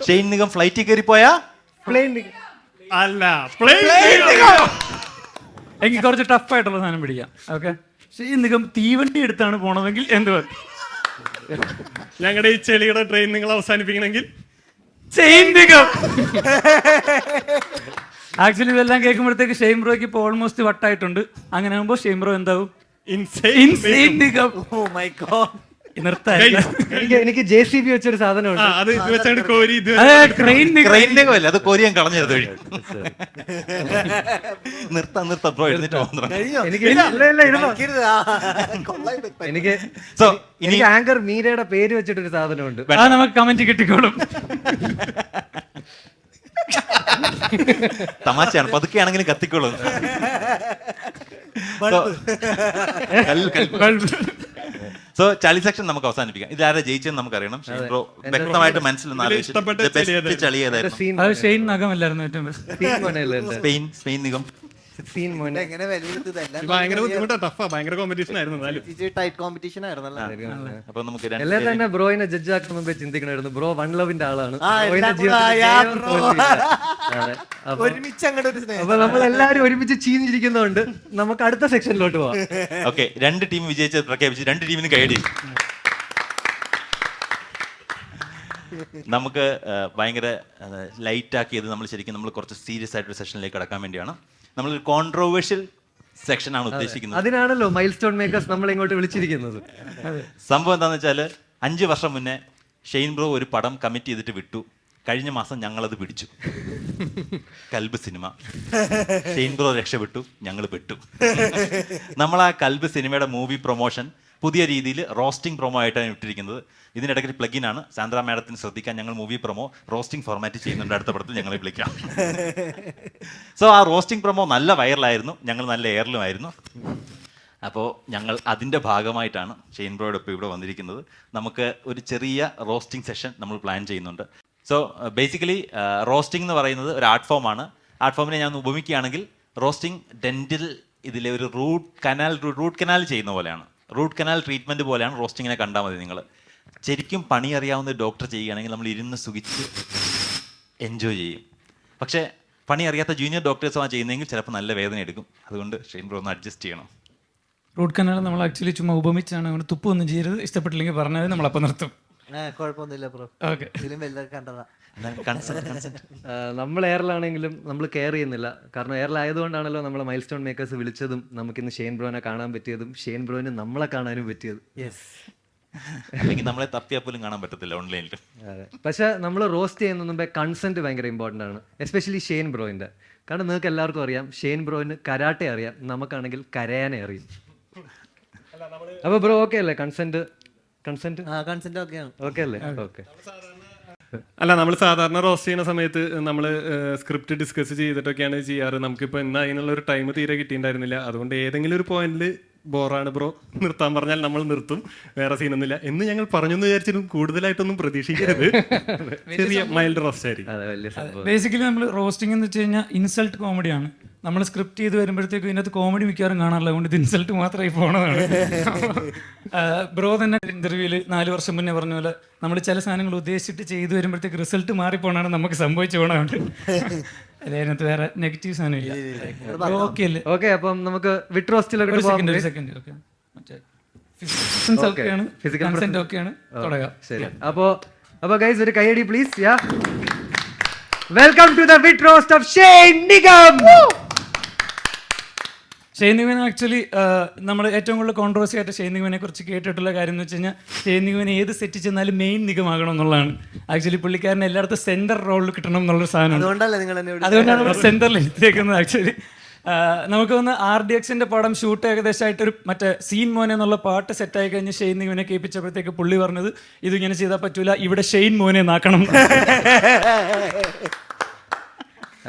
Shane Nigam ഫ്ലൈറ്റിൽ കയറി പോയാ പ്ലെയിൻ അല്ല പ്ലെയിൻ എനിക്ക് കുറച്ച് ടഫ് ആയിട്ടുള്ള സാധനം പിടിക്കാം. ഓക്കെ ഷെയിൻ നിഗം തീവണ്ടി എടുത്താണ് പോണതെങ്കിൽ എന്ത് പറയും ഞങ്ങളുടെ ഈ ചെളിയുടെ ട്രെയിൻ നിങ്ങൾ അവസാനിപ്പിക്കണമെങ്കിൽ ചെയിൻ നിഗം ആക്ച്വലി ഇതെല്ലാം കേൾക്കുമ്പോഴത്തേക്ക് ഷെയിം ബ്രോയ്ക്ക് ഇപ്പോൾ ഓൾമോസ്റ്റ് വട്ടായിട്ടുണ്ട്. അങ്ങനെ ആകുമ്പോൾ ഷെയിം ബ്രോ എന്താവും? Insane insane Nigam oh my god എനിക്ക് എനിക്ക് ജെ സി ബി വെച്ചൊരു സാധനമുണ്ട്. അത് ഇത് വെച്ചാണ് കോരി ഇത് അതെ ക്രെയിൻ നിഗം ട്രെയിൻ അത് കൊരിയൻ കളഞ്ഞത് വഴി നിർത്താം നിർത്താം ബ്രോ എഴുന്നിട്ട് മാത്രം എനിക്ക് ഇല്ല ഇല്ല ഇരുന്നോ. എനിക്ക് സോ ഇനി എനിക്ക് ആങ്കർ മീരയുടെ പേര് വെച്ചിട്ടൊരു സാധനമുണ്ട്. ആ നമുക്ക് കമന്റ് കിട്ടിക്കോളും. തമാശയാണ് പതുക്കെ ആണെങ്കിലും കത്തിക്കോളൂ. സോ ചളി സെക്ഷൻ നമുക്ക് അവസാനിപ്പിക്കാം. ഇത് ആരാ ജയിച്ചെന്ന് നമുക്കറിയണം. ഷെയ്ൻ ബ്രോ വ്യക്തമായിട്ട് മനസ്സിലൊന്ന്? Spain Spain Nigam. എങ്ങനെ വിലയിരുത്തതല്ല ഇത് ഭയങ്കര ബുദ്ധിമുട്ടാ ടഫാ ഭയങ്കര കോമ്പറ്റീഷൻ ആയിരുന്നു ടൈറ്റ് കോമ്പറ്റീഷൻ ആയിരുന്നല്ലോ അപ്പൊ നമുക്ക് രണ്ട് തന്നെ ബ്രോയിനെ ജഡ്ജ് ആക്കുന്ന മുമ്പേ ചിന്തിക്കണമായിരുന്നു. ബ്രോ വൺ ലവിന്റെ ആളാണ്. അപ്പൊ- അങ്ങോട്ട് ഒരു സ്നേഹം. അപ്പൊ നമ്മൾ എല്ലാരും ഒരുമിച്ച് ചീഞ്ഞിരിക്കുന്നതുകൊണ്ട് നമുക്ക് അടുത്ത സെക്ഷനിലോട്ട് പോവാം. ഓക്കെ രണ്ട് ടീം വിജയിച്ചത് പ്രഖ്യാപിച്ച് രണ്ട് ടീമിന് കൈയടി നമുക്ക് ഭയങ്കര ലൈറ്റ് ആക്കിയത് നമ്മൾ ശരിക്കും നമ്മൾ കുറച്ച് സീരിയസ് ആയിട്ടൊരു സെഷനിലേക്ക് കടക്കാൻ വേണ്ടിയാണ്. നമ്മൾ കോൺട്രോവേഴ്ഷ്യൽ സെക്ഷനാണ് ഉദ്ദേശിക്കുന്നത്. അതിനാണല്ലോ മൈൽ സ്റ്റോൺ മേക്കേഴ്സ് നമ്മൾ ഇങ്ങോട്ട് വിളിച്ചിരിക്കുന്നത് സംഭവം എന്താണെന്ന് വെച്ചാൽ അഞ്ച് വർഷം മുന്നേ ഷെയ്ൻ ബ്രോ ഒരു പടം കമ്മിറ്റ് ചെയ്തിട്ട് വിട്ടു. കഴിഞ്ഞ മാസം ഞങ്ങളത് പിടിച്ചു. കൽബ് സിനിമ. ഷെയ്ൻ ബ്രോ രക്ഷപ്പെട്ടു ഞങ്ങൾ പെട്ടു. നമ്മൾ ആ കൽബ് സിനിമയുടെ മൂവി പ്രൊമോഷൻ പുതിയ രീതിയിൽ റോസ്റ്റിംഗ് പ്രൊമോ ആയിട്ടാണ് ഇട്ടിരിക്കുന്നത്. ഇതിനിടയ്ക്ക് ഒരു പ്ലഗിൻ ആണ്. സാന്ദ്ര മാഡത്തിന് ശ്രദ്ധിക്കാൻ ഞങ്ങൾ മൂവി പ്രൊമോ റോസ്റ്റിംഗ് ഫോർമാറ്റ് ചെയ്യുന്നുണ്ട്. അടുത്ത പടത്തിൽ ഞങ്ങളെ വിളിക്കാം. സോ ആ റോസ്റ്റിംഗ് പ്രൊമോ നല്ല വൈറലായിരുന്നു ഞങ്ങൾ നല്ല എയറിലുമായിരുന്നു അപ്പോൾ ഞങ്ങൾ അതിന്റെ ഭാഗമായിട്ടാണ് ഷെയിൻ ബ്രോയുടെ ഒപ്പം ഇവിടെ വന്നിരിക്കുന്നത്. നമുക്ക് ഒരു ചെറിയ റോസ്റ്റിംഗ് സെഷൻ നമ്മൾ പ്ലാൻ ചെയ്യുന്നുണ്ട്. സോ ബേസിക്കലി റോസ്റ്റിംഗ് എന്ന് പറയുന്നത് ഒരു ആർട്ട് ഫോമാണ് ആർട്ട് ഫോമിനെ ഞാൻ ഉപമിക്കുകയാണെങ്കിൽ റോസ്റ്റിംഗ് ഡെന്റൽ ഇതിലെ ഒരു റൂട്ട് കനാൽ റൂട്ട് കനാൽ ചെയ്യുന്ന പോലെയാണ്. റൂട്ട് കനാൽ ട്രീറ്റ്മെന്റ് പോലെയാണ് റോസ്റ്റിങ്ങിനെ കണ്ടാൽ മതി നിങ്ങൾ ശരിക്കും പണി അറിയാവുന്ന ഡോക്ടർ ചെയ്യുകയാണെങ്കിൽ നമ്മൾ ഇരുന്ന് സുഖിച്ച് എൻജോയ് ചെയ്യും. പക്ഷേ പണി അറിയാത്ത ജൂനിയർ ഡോക്ടേഴ്സാണ് ചെയ്യുന്നതെങ്കിൽ ചിലപ്പോൾ നല്ല വേദന എടുക്കും. അതുകൊണ്ട് ഷെയ്ൻ ബ്രോ ഒന്ന് അഡ്ജസ്റ്റ് ചെയ്യണം. റൂട്ട് കനാൽ നമ്മൾ ആക്ച്വലി ചുമ്മാ ഉപമിച്ചാണ് അങ്ങനെ തുപ്പൊന്നും ചെയ്യരുത്. ഇഷ്ടപ്പെട്ടില്ലെങ്കിൽ പറഞ്ഞാൽ നമ്മളപ്പം നിർത്തും. കുഴപ്പമൊന്നുമില്ല ബ്രോ. ഓക്കെ. ഇതിലും എല്ലാവർക്കും കണ്ടതാ. കൺസെപ്റ്റ് കൺസെപ്റ്റ് ആ, നമ്മൾ എയറിലാണെങ്കിലും നമ്മൾ കെയർ ചെയ്യുന്നില്ല. കാരണം എയറിലായതുകൊണ്ടാണല്ലോ നമ്മളെ മൈൽ സ്റ്റോൺ മേക്കേഴ്സ് വിളിച്ചതും നമുക്ക് ഇന്ന് ഷെയ്ൻ ബ്രോനെ കാണാൻ പറ്റിയതും ഷെയ്ൻ ബ്രോനെ നമ്മളെ കാണാനും പറ്റിയത്. യെസ് അല്ലെങ്കിൽ നമ്മളെ തപ്പിയാൽ പോലും കാണാൻ പറ്റത്തില്ല ഓൺലൈനിൽ അതെ. പക്ഷെ നമ്മൾ റോസ്റ്റ് ചെയ്യുന്ന മുമ്പേ കൺസെന്റ് ഭയങ്കര ഇമ്പോർട്ടന്റ് ആണ്. എസ്പെഷ്യലി ഷെയ്ൻ ബ്രോയിന്റെ കാരണം നിങ്ങൾക്ക് എല്ലാവർക്കും അറിയാം ഷെയ്ൻ ബ്രോയിന് കരാട്ടെ അറിയാം നമുക്കാണെങ്കിൽ കരയാനെ അറിയും. അപ്പോൾ ബ്രോ ഓക്കെ അല്ലേ? Consent consent? ആ കൺസെന്റ് ആണ്. ഓക്കെ അല്ലേ? ഓക്കെ അല്ല നമ്മൾ സാധാരണ റോസ്റ്റ് ചെയ്യുന്ന സമയത്ത് നമ്മൾ സ്ക്രിപ്റ്റ് ഡിസ്കസ് ചെയ്തിട്ടൊക്കെയാണ് ചെയ്യാറ്. നമുക്കിപ്പോൾ ഇന്ന് അതിനുള്ള ഒരു ടൈം തീരെ കിട്ടിയിട്ടുണ്ടായിരുന്നില്ല. അതുകൊണ്ട് ഏതെങ്കിലും ഒരു പോയിന്റിൽ ബോറാണ് ബ്രോ നിർത്താൻ പറഞ്ഞാൽ നമ്മൾ നിർത്തും. വേറെ സീനൊന്നുമില്ല എന്ന് ഞങ്ങൾ പറഞ്ഞു എന്ന് വിചാരിച്ചിട്ടും കൂടുതലായിട്ടൊന്നും പ്രതീക്ഷിക്കരുത്. ചെറിയ മൈൽഡ് റോസ്റ്റ് ആയിരിക്കും. അതെ വലിയ സംഭവം. ബേസിക്കലി നമ്മൾ റോസ്റ്റിംഗ് എന്ന് വെച്ച് കഴിഞ്ഞാൽ ഇൻസൾട്ട് കോമഡിയാണ് നമ്മൾ സ്ക്രിപ്റ്റ് ചെയ്ത് വരുമ്പോഴത്തേക്കും ഇതിനകത്ത് കോമഡി മിക്കവാറും കാണാറില്ല. അതുകൊണ്ട് ഇത് ഇൻസൾട്ട് മാത്രമായി പോണതാണ്. ബ്രോ തന്നെ ഇന്റർവ്യൂവിൽ നാല് വർഷം മുന്നേ പറഞ്ഞ പോലെ നമ്മൾ ചില സാധനങ്ങൾ ഉദ്ദേശിച്ചിട്ട് ചെയ്തു വരുമ്പോഴത്തേക്ക് റിസൾട്ട് മാറിപ്പോണാണ് നമുക്ക് സംഭവിച്ചു പോണതുകൊണ്ട്. അതിനകത്ത് വേറെ നെഗറ്റീവ് സാധനമില്ല ഓക്കെ അല്ലേ? ഓക്കെ അപ്പം നമുക്ക് ഒരു സെക്കൻഡ് ഒരു സെക്കൻഡ് ഓക്കെ ഫിസിക്കൽ തുടങ്ങാം. ശരി. അപ്പോ അപ്പൊ ഗൈസ് ഒരു കൈയടി please yeah welcome to the വിട്രോസ്റ്റ് roast of Shane Nigam ഷെയ്നിവൻ ആക്ച്വലി നമ്മൾ ഏറ്റവും കൂടുതൽ കോൺട്രവേഴ്സി ആയിട്ട് ഷെയ്നിവനെ കുറിച്ച് കേട്ടിട്ടുള്ള കാര്യം എന്ന് വെച്ച് കഴിഞ്ഞാൽ ഷെയ്നിവൻ ഏത് സെറ്റ് ചെന്നാലും മെയിൻ നിഗമാകണം എന്നുള്ളതാണ്. ആക്ച്വലി പുള്ളിക്കാരന് എല്ലായിടത്തും സെന്റർ റോളിൽ കിട്ടണം എന്നുള്ളൊരു സാധനമാണ്. അതുകൊണ്ടല്ലേ നിങ്ങൾ എന്നെ അതുകൊണ്ടാണ് നമ്മൾ സെന്ററിൽ എത്തിയേക്കുന്നത് ആക്ച്വലി നമുക്ക് വന്ന് ആർ ഡി എക്സിന്റെ പടം ഷൂട്ട് ഏകദേശമായിട്ട് ഒരു മറ്റേ സീൻ മോനെ എന്നുള്ള പാട്ട് സെറ്റായി കഴിഞ്ഞ് ഷെയ്ൻ നിഗമനെ കേൾപ്പിച്ചപ്പോഴത്തേക്ക് പുള്ളി പറഞ്ഞത് ഇതിങ്ങനെ ചെയ്താൽ പറ്റൂല ഇവിടെ ഷെയ്ൻ മോനെ നാക്കണം.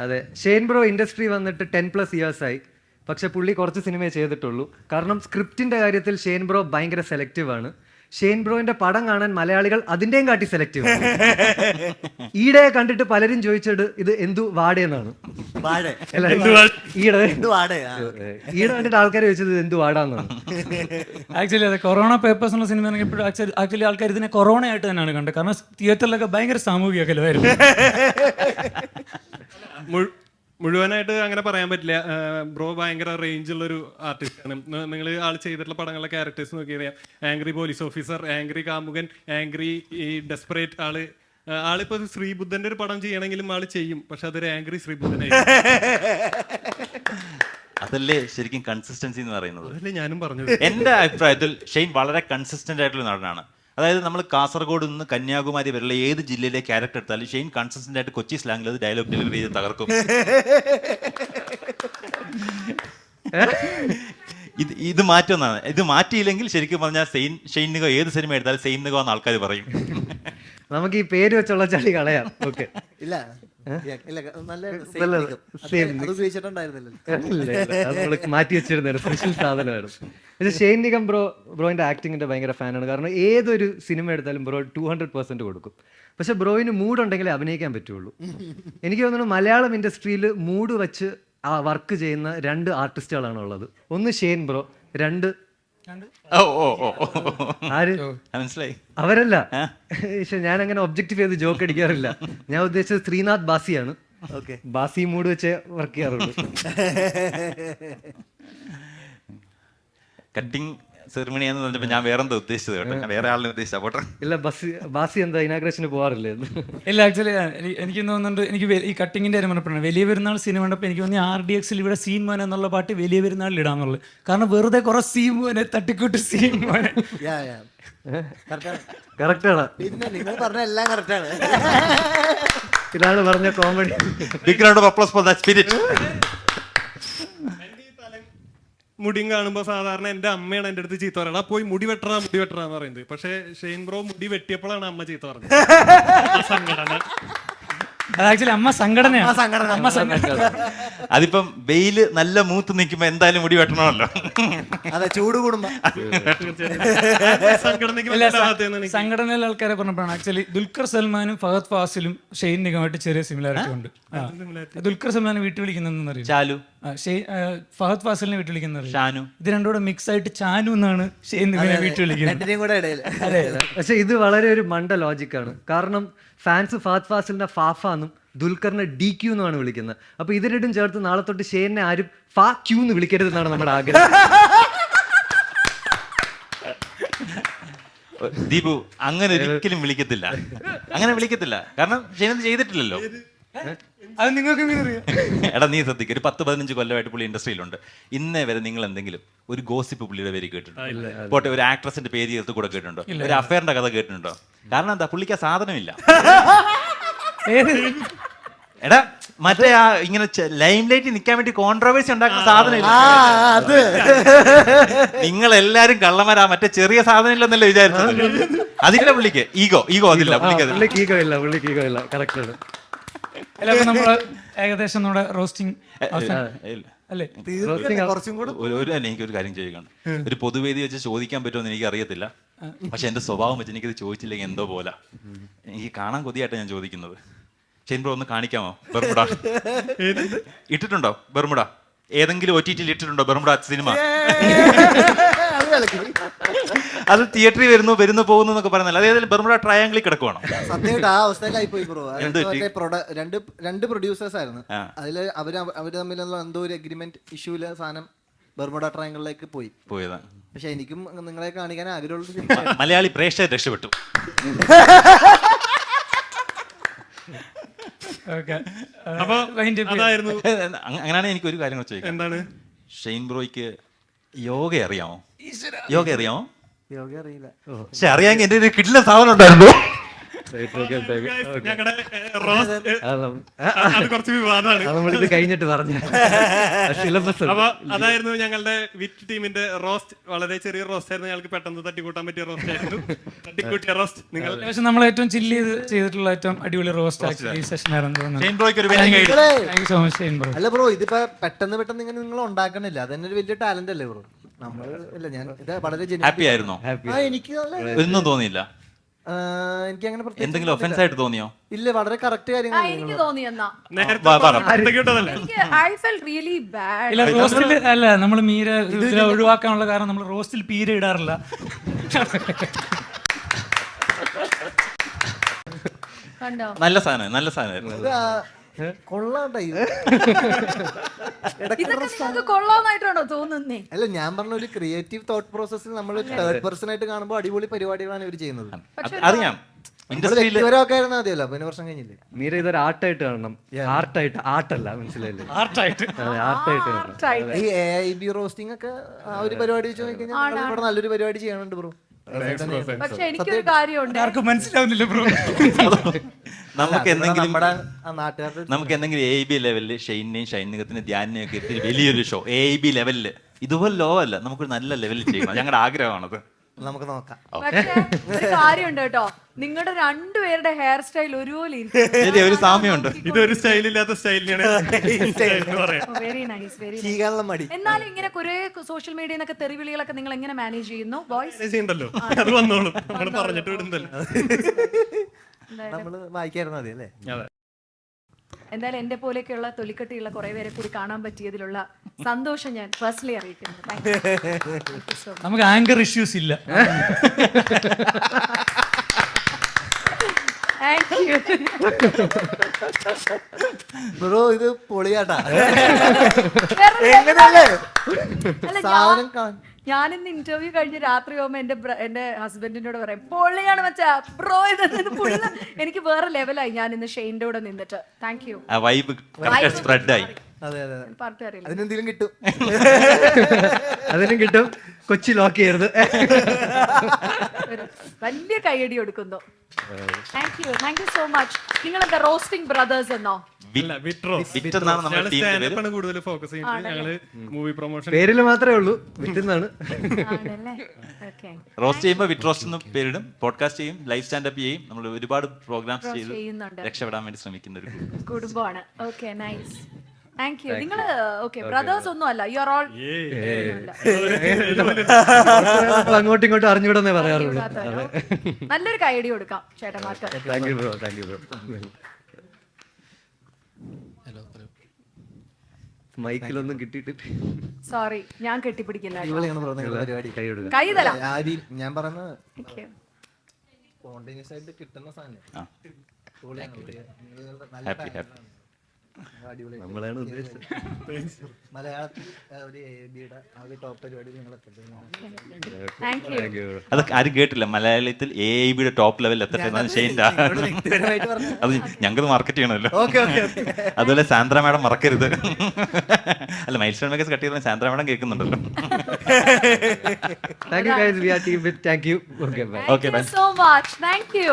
അതെ. ഷെയ്ൻ ബ്രോ ഇൻഡസ്ട്രി വന്നിട്ട് ടെൻ പ്ലസ് ഇയേഴ്സ് ആയി. പക്ഷെ പുള്ളി കുറച്ച് സിനിമയെ ചെയ്തിട്ടുള്ളൂ. കാരണം സ്ക്രിപ്റ്റിന്റെ കാര്യത്തിൽ ഷെയ്ൻ ബ്രോ ഭയങ്കര സെലക്റ്റീവ് ആണ്. ഷെയ്ൻ ബ്രോയിന്റെ പടം കാണാൻ മലയാളികൾ അതിന്റെയും കാട്ടി സെലക്റ്റീവ് ഈടെ കണ്ടിട്ട് പലരും ചോദിച്ചത് ഇത് എന്തു വാടയെന്നാണ് ഈടെ കണ്ടിട്ട് ആൾക്കാർ ചോദിച്ചത് ഇത് എന്തു വാടാന്നാണ്. ആക്ച്വലി അതെ കൊറോണ പേപ്പേഴ്സ് എന്നുള്ള സിനിമ ഇറങ്ങിയപ്പോഴും ആക്ച്വലി ആൾക്കാർ ഇതിനെ കൊറോണ ആയിട്ട് തന്നെയാണ് കണ്ടത്. കാരണം തിയേറ്ററിലൊക്കെ ഭയങ്കര സാമൂഹിക അകലമായിരുന്നു. മുഴു- മുഴുവനായിട്ട് അങ്ങനെ പറയാൻ പറ്റില്ല. ബ്രോ ഭയങ്കര റേഞ്ച് ഉള്ള ഒരു ആർട്ടിസ്റ്റ് ആണ് നിങ്ങൾ ആൾ ചെയ്തിട്ടുള്ള പടങ്ങളിലെ ക്യാരക്ടേഴ്സ് നോക്കി അറിയാം ആംഗ്രി പോലീസ് ഓഫീസർ ആംഗ്രി കാമുകൻ ആംഗ്രി ഈ ഡെസ്പറേറ്റ് ആൾ. ആളിപ്പോ ശ്രീബുദ്ധന്റെ ഒരു പടം ചെയ്യണമെങ്കിലും ആൾ ചെയ്യും. പക്ഷെ അതൊരു ആംഗ്രി ശ്രീബുദ്ധനായി അതല്ലേ ശരിക്കും കൺസിസ്റ്റൻസി എന്ന് പറയുന്നത്? അതല്ലേ ഞാനും പറഞ്ഞു എന്റെ അഭിപ്രായത്തിൽ ഷെയ്ൻ വളരെ കൺസിസ്റ്റന്റ് ആയിട്ടുള്ള നടനാണ്. അതായത് നമ്മൾ കാസർഗോഡ് നിന്ന് കന്യാകുമാരി വരെയുള്ള ഏത് ജില്ലയിലെ ക്യാരക്ടർ എടുത്താലും ഷെയ്ൻ കൺസിസ്റ്റന്റ് ആയിട്ട് കൊച്ചി സ്ലാങ്ങിൽ അത് ഡയലോഗ് ഡെലിവറി ചെയ്ത് തകർക്കും. ഇത് ഇത് മാറ്റുന്നതാണ് ഇത് മാറ്റിയില്ലെങ്കിൽ ശരിക്കും പറഞ്ഞാൽ സെയിൻ ഷെയ്ൻ നിഗോ ഏത് സിനിമ എടുത്താലും സെയിൻ നിഗോ എന്ന് ആൾക്കാർ പറയും. നമുക്ക് ഈ പേര് വെച്ചുള്ള ചളി കളയാം. ഓക്കെ ഇല്ല. മാറ്റി വെച്ചിരുന്ന സ്പെഷ്യൽ സാധനമായിരുന്നു. പക്ഷേ ഷെയ്ൻ നിഗം ബ്രോ ബ്രോയിന്റെ ആക്ടിങ്ങിന്റെ ഭയങ്കര ഫാനാണ്. കാരണം ഏതൊരു സിനിമ എടുത്താലും ബ്രോ ടു ഹൺഡ്രഡ് പെർസെന്റ് കൊടുക്കും. പക്ഷെ ബ്രോയിന് മൂഡ് ഉണ്ടെങ്കിലേ അഭിനയിക്കാൻ പറ്റുള്ളൂ. എനിക്ക് തോന്നുന്നു മലയാളം ഇൻഡസ്ട്രിയിൽ മൂഡ് വെച്ച് ആ വർക്ക് ചെയ്യുന്ന രണ്ട് ആർട്ടിസ്റ്റുകളാണ് ഉള്ളത്. ഒന്ന് ഷെയ്ൻ ബ്രോ രണ്ട് ഓ ഓ. ആര്? മനസ്സിലായി. അവരല്ല. പക്ഷെ ഞാൻ അങ്ങനെ ഒബ്ജക്റ്റീവ് ചെയ്ത് ജോക്ക് അടിക്കാറില്ല. ഞാൻ ഉദ്ദേശിച്ചത് ശ്രീനാഥ് ബാസിയാണ്. ഓക്കെ. ബാസി മൂഡ് വെച്ച് വർക്ക് ചെയ്യാറുള്ളൂ. കട്ടിങ് സെറിമണി എന്ന് പറഞ്ഞപ്പോൾ ഞാൻ വേറെ എന്താ ഉദ്ദേശിച്ചത് കേട്ടോ. ഞാൻ വേറെ ആളിനെ ഉദ്ദേശിച്ച പോട്ടെ. ഇല്ല ബസ് ബാസി എന്താ ഇനാഗ്രേഷന് പോവാറില്ലേ? ഇല്ല ആക്ച്വലി എനിക്ക് തോന്നുന്നുണ്ട് എനിക്ക് വെ- ഈ കട്ടിങ്ങിന്റെ കാര്യം പറഞ്ഞപ്പോഴാണ്. വലിയ പെരുന്നാൾ സിനിമ കണ്ടപ്പോൾ എനിക്ക് തോന്നി ആർ ഡി എക്സിൽ ഇവിടെ സീൻ മോനെ എന്നുള്ള പാട്ട് വലിയ പെരുന്നാളിൽ ഇടാന്നുള്ളത്. കാരണം വെറുതെ കുറെ സീൻ മോനെ തട്ടിക്കൂട്ട് സീൻ മോനെ. കറക്റ്റാണ് പിന്നെ നിങ്ങൾ പറഞ്ഞ എല്ലാം കറക്റ്റാണ് ഇതാണ് പറഞ്ഞ comedy big round of applause for that spirit മുടിയും കാണുമ്പോൾ സാധാരണ എന്റെ അമ്മയാണ് എന്റെ അടുത്ത് ചീത്ത പറയുന്നത് പോയി മുടി വെട്ടണ മുടി വെട്ടണ എന്ന് പറയുന്നത്. പക്ഷേ ഷെയിൻ ബ്രോ മുടി വെട്ടിയപ്പോഴാണ് അമ്മ ചീത്ത പറഞ്ഞത്. സംഘടന. അത് ആക്ച്വലി അമ്മ സംഘടനയാണ്. സംഘടന. അമ്മ സംഘടന. അതിപ്പം വെയിൽ നല്ല മൂത്ത് നിൽക്കുമ്പോ എന്തായാലും മുടി വെട്ടണമല്ലോ. അതെ ചൂട് കൂടുമ്പോ. സംഘടനയിലെ ആൾക്കാരെ പറഞ്ഞപ്പോഴാണ്. ആക്ച്വലി ദുൽഖർ സൽമാനും ഫഹദ് ഫാസിലും ഷെയ്ൻ നിഗമായിട്ട് ചെറിയ സിമിലാരിറ്റി ഉണ്ട്. ദുൽഖർ സൽമാനെ വീട്ടിൽ വിളിക്കുന്ന ചാലു. ഫഹദ് ഫാസിലിനെ വീട്ടിൽ വിളിക്കുന്നത് ഷാനു. ഇത് രണ്ടുകൂടെ മിക്സ് ആയിട്ട് ചാനു എന്നാണ് ഷെയ്ൻ നിഗമിനെ വീട്ടിൽ വിളിക്കുന്നത്. പക്ഷെ ഇത് വളരെ ഒരു മണ്ട ലോജിക്കാണ് കാരണം ഫാൻസ് ഫാത് ഫാസിലിനെ ഫാഫ എന്നും ദുൽഖറിനെ ഡി ക്യൂ എന്നാണ് വിളിക്കുന്നത്. അപ്പൊ ഇത് രണ്ടും ചേർത്ത് നാളെ തൊട്ട് ഷെയ്നെ ആരും ഫാ ക്യൂ എന്ന് വിളിക്കരുതെന്നാണ് നമ്മുടെ ആഗ്രഹം. ദീപു അങ്ങനെ ഒരിക്കലും വിളിക്കത്തില്ല. അങ്ങനെ വിളിക്കത്തില്ല. കാരണം ഷെയ്നത് ചെയ്തിട്ടില്ലല്ലോ. അത് നിങ്ങൾക്ക് എടാ നീ ശ്രദ്ധിക്കുക ഒരു പത്ത് പതിനഞ്ച് കൊല്ലമായിട്ട് പുള്ളി ഇൻഡസ്ട്രിയിലുണ്ട്. ഇന്നേ വരെ നിങ്ങൾ എന്തെങ്കിലും ഒരു ഗോസിപ്പ് പുള്ളിയുടെ പേര് കേട്ടിട്ടുണ്ടോ? പോട്ടെ ഒരു ആക്ട്രസിന്റെ പേര് ചേർത്ത് കൂടെ കേട്ടിട്ടുണ്ടോ? ഒരു അഫയറിന്റെ കഥ കേട്ടിട്ടുണ്ടോ? കാരണം എന്താ പുള്ളിക്ക് ആ സാധനമില്ല. എടാ മറ്റേ ആ ഇങ്ങനെ ലൈം ലൈറ്റ് നിൽക്കാൻ വേണ്ടി കോൺട്രവേഴ്സി ഉണ്ടാക്കുന്ന സാധനമില്ല. നിങ്ങൾ എല്ലാരും കള്ളന്മാരാ മറ്റേ ചെറിയ സാധനം ഇല്ലെന്നല്ലേ വിചാരിച്ചത് അതില്ല പുള്ളിക്ക്. ഈഗോ ഈഗോ അതില്ല പുള്ളിക്ക് അതില്ല. പുള്ളിക്ക് ഈഗോ ഇല്ല പുള്ളിക്ക് ഈഗോ ഇല്ല. കറക്റ്റ് അപ്പൊ ഏകദേശം നമ്മുടെ റോസ്റ്റിംഗ്. അല്ലേ? കുറച്ചും കൂടെ ഒരു ഒരു അല്ല എനിക്കൊരു കാര്യം ചോദിക്കണം. ഒരു പൊതുവേദി വെച്ച് ചോദിക്കാൻ പറ്റുമെന്ന് എനിക്ക് അറിയത്തില്ല പക്ഷെ എന്റെ സ്വഭാവം വെച്ച് എനിക്കിത് ചോദിച്ചില്ലെങ്കിൽ എന്തോ പോലെ. എനിക്ക് കാണാൻ കൊതിയായിട്ട് ഞാൻ ചോദിക്കുന്നത്. ഷെയിൻ ബ്രോ ഒന്ന് കാണിക്കാമോ? ബെർമുട ഇട്ടിട്ടുണ്ടോ? ബെർമുട ഏതെങ്കിലും ഒ ടി ടിയിൽ ഇട്ടിട്ടുണ്ടോ? ബെർമുട സിനിമ. വിലക്കി. അത് തിയേറ്ററിൽ വരുന്നു വരുന്നു പോകുന്നു എന്നൊക്കെ പറയുന്നില്ല അതായത് ഏതെങ്കിലും ട്രയാംഗിളിൽ ട്രയാങ്കിളിൽ കിടക്കുവാണോ? സത്യമായിട്ട് ആ അവസ്ഥയൊക്കെ പോയി ബ്രോ. എന്ത് പറ്റി? മറ്റേ പ്രൊഡ രണ്ട് രണ്ട് പ്രൊഡ്യൂസേഴ്സ് ആയിരുന്നു. അതിൽ അതിൽ അവർ അവർ തമ്മിലുള്ള എന്തോ ഒരു അഗ്രിമെന്റ് ഇഷ്യൂല സാധനം ബർമുഡ ട്രയാങ്കിളിലേക്ക് പോയി. പോയതാ. പക്ഷെ എനിക്കും നിങ്ങളെ കാണിക്കാൻ ആഗ്രഹമുള്ള മ- മലയാളി പ്രേക്ഷകർ രക്ഷപ്പെട്ടു. ഓക്കെ. അപ്പൊ അതായിരുന്നു അങ്ങനെയാണെങ്കിൽ എനിക്ക് ഒരു കാര്യം കൂടെ ചോദിക്കാം. എന്താണ്? ഷെയ്ൻ ബ്രോയ്ക്ക് യോഗ അറിയാമോ? യോഗ അറിയാമോ? യോഗ അറിയില്ല. പക്ഷെ അറിയാമെങ്കിൽ എന്റെ ഒരു കിട്ടില്ല സാധനം ഉണ്ടായിരുന്നു. നമ്മളിത് കഴിഞ്ഞിട്ട് പറഞ്ഞു. സിലബസ് അപ്പൊ അതായിരുന്നു ഞങ്ങളുടെ വിറ്റ് ടീമിന്റെ റോസ്റ്റ്. വളരെ ചെറിയ റോസ്റ്റ് ആയിരുന്നു. ഞങ്ങൾക്ക് പെട്ടെന്ന് തട്ടിക്കൂട്ടാൻ പറ്റിയ റോസ്റ്റ് ആയിരുന്നു. തട്ടിക്കൂട്ടിയ റോസ്റ്റ്. നിങ്ങൾ പക്ഷെ നമ്മൾ ഏറ്റവും ചില്ല് ചെയ്ത് ചെയ്തിട്ടുള്ള ഏറ്റവും അടിപൊളി റോസ്റ്റ് ഈ സെഷൻ ആയിരുന്നു സോ മച്ച് അല്ല ബ്രോ ഇതിപ്പോ പെട്ടെന്ന് പെട്ടെന്ന് ഇങ്ങനെ നിങ്ങൾ ഉണ്ടാക്കണില്ല. അതന്നെ ഒരു വലിയ ടാലന്റ് അല്ലേ ബ്രോ? നമ്മൾ ഇല്ല ഞാൻ ഇത് വളരെ ഹാപ്പി ആയിരുന്നു. ആ എനിക്ക് ഒന്നും തോന്നിയില്ല. എനിക്ക് അങ്ങനെ എന്തെങ്കിലും ഒഫൻസ് ആയിട്ട് തോന്നിയോ? ഇല്ല വളരെ കറക്റ്റ് കാര്യങ്ങൾ എനിക്ക് തോന്നി എന്നാ. നേരത്തെ വാ? എനിക്ക് ഐ ഫെൽ റിയലി ബാഡ് ഇല്ല റോസ്റ്റിൽ അല്ല നമ്മൾ മീര ഒഴിവാക്കാനുള്ള കാരണം നമ്മൾ റോസ്റ്റിൽ പീര ഇടാറില്ല. കണ്ടോ? നല്ല സാധനം നല്ല സാധനമായിരുന്നു. കൊള്ളാണ്ട ഇത്. ഇതൊക്കെ നിങ്ങൾക്ക് കൊള്ളാമായിട്ടാണോ തോന്നുന്നേ? അല്ല ഞാൻ പറഞ്ഞ ഒരു ക്രിയേറ്റീവ് തോട്ട് പ്രോസസ്സിൽ നമ്മൾ തേർഡ് പേഴ്സൺ ആയിട്ട് കാണുമ്പോൾ അടിപൊളി പരിപാടികളാണ് ഇവർ ചെയ്യുന്നത്. അത് അറിയാം. ഇൻഡസ്ട്രിയിൽ ആയിരുന്നാ മതിയല്ലോ പിന്നെ വർഷം കഴിഞ്ഞില്ലേ? മീര ഇതൊരു ആർട്ടായിട്ട് കാണണം. ആർട്ടായിട്ട് ആർട്ടല്ല മനസ്സിലായില്ലേ? ആർട്ടായിട്ട് അതെ ആർട്ടായിട്ട് കാണണം. ആർട്ടായിട്ട്. ഈ എ ഐ ബി റോസ്റ്റിംഗ് ഒക്കെ ആ ഒരു പരിപാടി വെച്ച് നോക്കിക്കഴിഞ്ഞാൽ നിങ്ങൾ ഇവിടെ നല്ലൊരു പരിപാടി ചെയ്യാനുണ്ട് ബ്രോ. പക്ഷെ എനിക്കൊരു കാര്യമുണ്ട്. ആർക്കും മനസ്സിലാവുന്നില്ല ബ്രോ നമുക്ക് എന്തെങ്കിലും നമ്മുടെ ആ നാട്ടുകാരുടെ നമുക്ക് എന്തെങ്കിലും എ ബി ലെവലിൽ ഷെയ്നെയും ഷൈനികത്തിന് ധ്യാനെയും ഒക്കെ എത്തി വലിയൊരു ഷോ എ ബി ലെവലിൽ ഇതുപോലെ ലോ അല്ല. നമുക്ക് നല്ല ലെവലിൽ ചെയ്യണം ഞങ്ങളുടെ ആഗ്രഹമാണത്. നമുക്ക് നോക്കാം. പക്ഷേ ഒരു കാര്യമുണ്ട് കേട്ടോ. നിങ്ങളുടെ രണ്ടുപേരുടെ ഹെയർ സ്റ്റൈൽ ഒരുപോലെ ശരി ഒരു സാമ്യമുണ്ട്. ഇതൊരു സ്റ്റൈലില്ലാത്ത സ്റ്റൈലിനാണ് വെരി നൈസ് വെരി നൈസ് ചീകാനുള്ള മടി. എന്നാലും ഇങ്ങനെ കുറെ സോഷ്യൽ മീഡിയയിൽ നിന്നൊക്കെ തെറിവിളികളൊക്കെ നിങ്ങൾ എങ്ങനെ മാനേജ് ചെയ്യുന്നു? ബോയ്സ് ചെയ്യണ്ടല്ലോ അത് വന്നോളും. നമ്മൾ പറഞ്ഞിട്ട് വിടുന്നല്ലോ. നമ്മൾ വായിക്കായിരുന്നു മതി അല്ലേ? അതെ. എന്തായാലും എന്റെ പോലെയൊക്കെയുള്ള തൊലിക്കട്ടിയുള്ള കുറെ പേരെ കൂടി കാണാൻ പറ്റിയതിലുള്ള സന്തോഷം ഞാൻ പേഴ്സണലി അറിയിക്കുന്നു Thank you. Thank you so much. നമുക്ക് ആങ്കർ ഇഷ്യൂസ് ഇല്ല Thank you. ബ്രോ ഇത് പൊളിയാട്ടാ വേറെ എങ്ങനെയല്ലേ അല്ല, സാധനം കാ- ഞാൻ ഇന്ന് ഇന്റർവ്യൂ കഴിഞ്ഞ് രാത്രി പോകുമ്പോൾ എന്റെ എന്റെ ഹസ്ബൻഡിനോട് പറയും പൊള്ളിയാണ് മച്ചാ പുള്ള എനിക്ക് വേറെ ലെവലായി ഞാൻ ഇന്ന് ഷെയിന്റെ കൂടെ നിന്നിട്ട്. താങ്ക് യു ആ വൈബ് കറക്റ്റ് സ്പ്രെഡായി അതെ അതെ അറിയില്ല. അതിനെന്തെങ്കിലും കിട്ടും. അതിനും കിട്ടും. കൊച്ചി ലോക്ക് ചെയ്യരുത്. ഒരു വലിയ കൈയടി കൊടുക്കുന്നു thank you thank you so much നിങ്ങൾ എന്താ റോസ്റ്റിംഗ് ബ്രദേഴ്സ് എന്നോ അല്ല വിട്രോ. വിറ്റ് എന്നാണ് നമ്മുടെ ഞങ്ങൾ ടീമിന്റെ സ്റ്റാൻഡപ്പ് ആണ് കൂടുതൽ ഫോക്കസ് ചെയ്യുന്നത്. ഞങ്ങൾ മൂവി പ്രൊമോഷൻ പേരിൽ മാത്രമേ ഉള്ളൂ. വിറ്റുന്നാണ് ആണല്ലേ? ഓക്കെ റോസ്റ്റ് ചെയ്യുമ്പോൾ വിറ്റ് റോസ്റ്റ് എന്ന് പേരിടും. പോഡ്കാസ്റ്റ് ചെയ്യും. ലൈവ് സ്റ്റാൻഡപ്പ് ചെയ്യും. നമ്മൾ ഒരുപാട് പ്രോഗ്രാംസ് ചെയ്ത് ചെയ്യുന്നുണ്ട്. രക്ഷപ്പെടാൻ വേണ്ടി ശ്രമിക്കുന്ന ഒരു group. കുടുംബമാണ്. ഓക്കെ നൈസ് താങ്ക് യു നിങ്ങൾ ഓക്കെ ബ്രദേഴ്സ് ഒന്നും അല്ല യു ആർ ഓൾ അങ്ങോട്ടും ഇങ്ങോട്ടും അറിഞ്ഞുവിടെന്നേ പറയാറുള്ളൂ. നല്ലൊരു കൈഡി കൊടുക്കാം ചേട്ടന്മാർക്ക്. Thank you bro thank you bro മൈക്കിലൊന്നും കിട്ടിയിട്ട് സോറി ഞാൻ കെട്ടിപ്പിടിക്കില്ല കൈ തരാം. ഞാൻ you. സ്പോണ്ടേനിയസ് ആയിട്ട് കിട്ടുന്ന സാധനം. ഹാപ്പി ഹാപ്പി നമ്മളാണ് ഉദ്ദേശിച്ചത്. മലയാളത്തിൽ ഒരു ടോപ്പ് പരിപാടി താങ്ക് യു താങ്ക് യു ആരും കേട്ടില്ല. മലയാളത്തിൽ എ ഐ ബിയുടെ ടോപ്പ് ലെവലിൽ എത്തട്ടെ അത് ഞങ്ങൾക്ക് മാർക്കറ്റ് ചെയ്യണമല്ലോ. ഓക്കെ ഓക്കെ ഓക്കെ അതുപോലെ സാന്ദ്ര മാഡം മറക്കരുത്. അല്ല മൈൽ സ്റ്റോൺ മേക്കേഴ്സ് കട്ട് ചെയ്ത സാന്ദ്ര മാഡം കേൾക്കുന്നുണ്ടല്ലോ. Thank you guys we are team with thank you okay bye bye so much. Thank you.